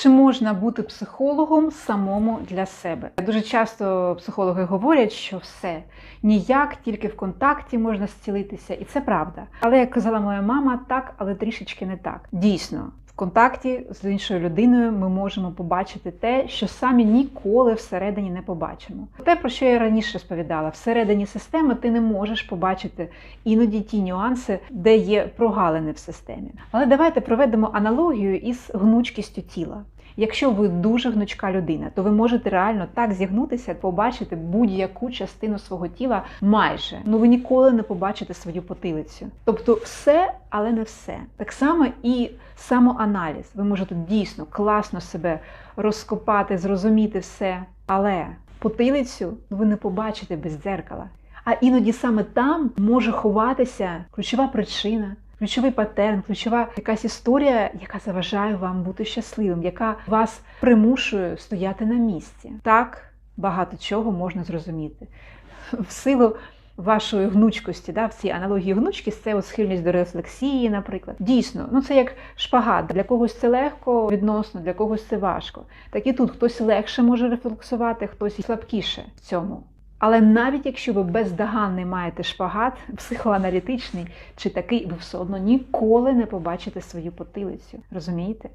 Чи можна бути психологом самому для себе? Дуже часто психологи говорять, що все ніяк, тільки в контакті можна зцілитися, і це правда. Але як казала моя мама, так, але трішечки не так. Дійсно. Контакті з іншою людиною ми можемо побачити те, що самі ніколи всередині не побачимо. Те, про що я раніше розповідала, всередині системи ти не можеш побачити іноді ті нюанси, де є прогалини в системі. Але давайте проведемо аналогію із гнучкістю тіла. Якщо ви дуже гнучка людина, то ви можете реально так зігнутися, побачити будь-яку частину свого тіла майже. Ну ви ніколи не побачите свою потилицю. Тобто все, але не все. Так само і самоаналіз. Ви можете дійсно класно себе розкопати, зрозуміти все, але потилицю ви не побачите без дзеркала. А іноді саме там може ховатися ключова причина, ключовий патерн, ключова якась історія, яка заважає вам бути щасливим, яка вас примушує стояти на місці. Так багато чого можна зрозуміти. В силу вашої гнучкості, да, в цій аналогії гнучкість це от схильність до рефлексії, наприклад. Дійсно, ну це як шпагат. Для когось це легко відносно, для когось це важко. Так і тут хтось легше може рефлексувати, хтось слабкіше в цьому. Але навіть якщо ви бездоганний маєте шпагат, психоаналітичний чи такий, ви все одно ніколи не побачите свою потилицю. Розумієте?